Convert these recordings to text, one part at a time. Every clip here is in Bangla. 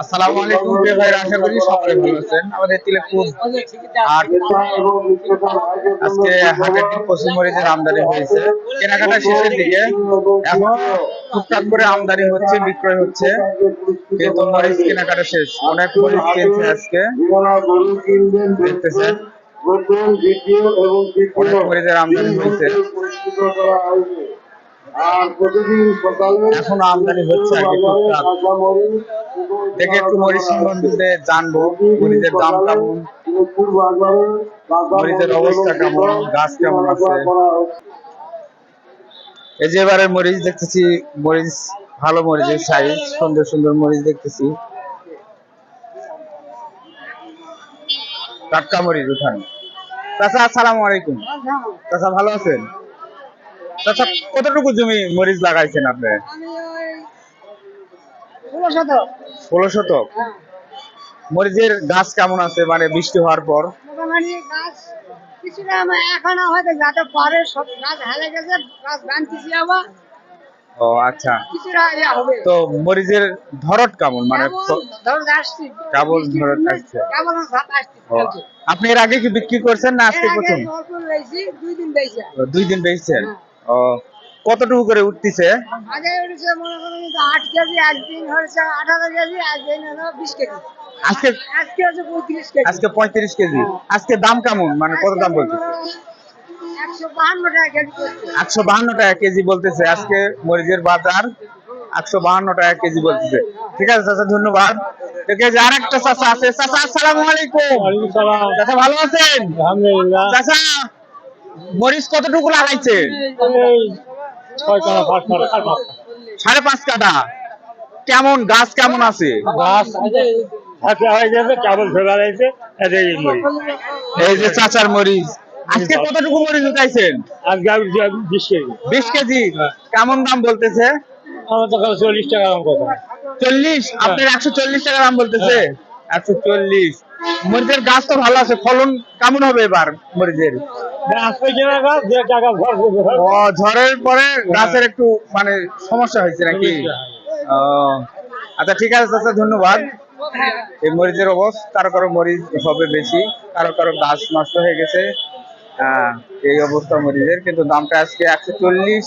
আসসালামু আলাইকুম, প্রিয় ভাইরা আশা করি সকলে ভালো আছেন। আমাদের তিলেকপুর হাট। আজকে হাটের পশ্চিম মরিচের আমদানি হয়েছে। কেনাকাটা শেষের দিকে। এখন টুকটাক করে আমদানি হচ্ছে, বিক্রয় হচ্ছে। কিন্তু মরিচ কেনাকাটা শেষ, অনেক মরিচ কিনছে আজকে। দেখতেছেন। মরিচের আমদানি হয়েছে। এখনও আমদানি হচ্ছে টুকটাক। দেখে একটু মরিচ জানব মরিচের দাম কেমন? মরিচের অবস্থা কেমন? গাছ কেমন আছে? এই যে এবারে মরিচ দেখতেছি, মরিচ, ভালো মরিচের সাইজ, সুন্দর সুন্দর মরিচ দেখতেছি। টাটকা মরিচ উঠান। চাচা, আসসালামু আলাইকুম। চাচা, ভালো আছেন? চাচা কতটুকু জমি মরিচ লাগাইছেন আপনি? ষোলো শতক। মরিচের গাছ কেমন আছে? মানে বৃষ্টি হওয়ার পর? কিছুটা আমার হয়তো যাতে পরে সব গাছ হেলে গেছে গাছ বানতেছি আবার। ও আচ্ছা। তো মরিচের ধরট কেমন? মানে কেবল আসছি। আপনি এর আগে কি বিক্রি করছেন না আজকে প্রথম? দুই দিন বেচছেন। ও কতটুকু করে উঠতেছে? আগে উঠেছে মনে করুন আট কেজি একদিন হয়েছে আঠারো কেজি একদিন হলো বিশ কেজি। আজকে আজকে হচ্ছে পঁয়ত্রিশ কেজি। আজকে পঁয়ত্রিশ কেজি। আজকে দাম কেমন? মানে কত দাম বলতেছে? একশো বাহান্ন টাকা কেজি বলতেছে আজকে মরিচের বাজার। একশো বাহান্ন টাকা কেজি বলতেছে। ঠিক আছে চাচা ধন্যবাদ। আর একটা চাচা আছে। চাচা আসসালামু আলাইকুম। চাচা ভালো আছেন? চাচা মরিচ কতটুকু টাকা। সাড়ে পাঁচ কাটা। কেমন গাছ কেমন আছে? হয়ে এই যে চাচার মরিচ। আজকে কতটুকু মরিচ উঠাইছেন? আজকে বিশ কেজি। বিশ কেজি? কেমন দাম বলতেছে? আমার তো চল্লিশ টাকা দাম কথা। চল্লিশ? আপনার একশো চল্লিশ টাকা দাম বলতেছে? একশো চল্লিশ। মরিচের গাছ তো ভালো আছে ফলন কেমন হবে এবার মরিচের? ঝড়ের পরে গাছের একটু মানে সমস্যা হয়েছে নাকি? আচ্ছা ঠিক আছে চাচা ধন্যবাদ। এই মরিচের অবস্থা কারও কারও মরিচ হবে বেশি কারও কারও গাছ নষ্ট হয়ে গেছে। এই অবস্থা মরিচের কিন্তু দামটা আজকে একশো চল্লিশ।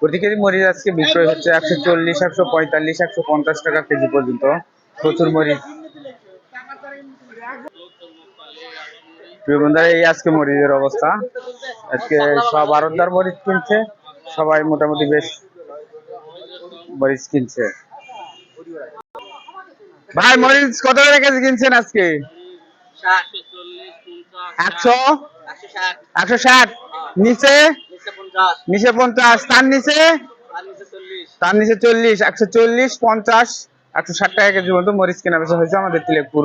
প্রতি কেজি মরিচ আজকে বিক্রয় হচ্ছে একশো চল্লিশ একশো পঁয়তাল্লিশ একশো পঞ্চাশ টাকা কেজি পর্যন্ত। প্রচুর মরিচ। প্রিয় এই আজকে মরিচের অবস্থা। আজকে সব আরতদার মরিচ কিনছে, সবাই মোটামুটি বেশ মরিচ কিনছে। ভাই, মরিচ কত করে কেজি কিনছেন আজকে? একশো? একশো ষাট। নিচে? নিচে পঞ্চাশ। তার নিচে? তার নিচে চল্লিশ। একশো চল্লিশ, পঞ্চাশ, একশো ষাট টাকা কেজি মতো মরিচ কেনা হয়েছে আমাদের তিলেকপুর।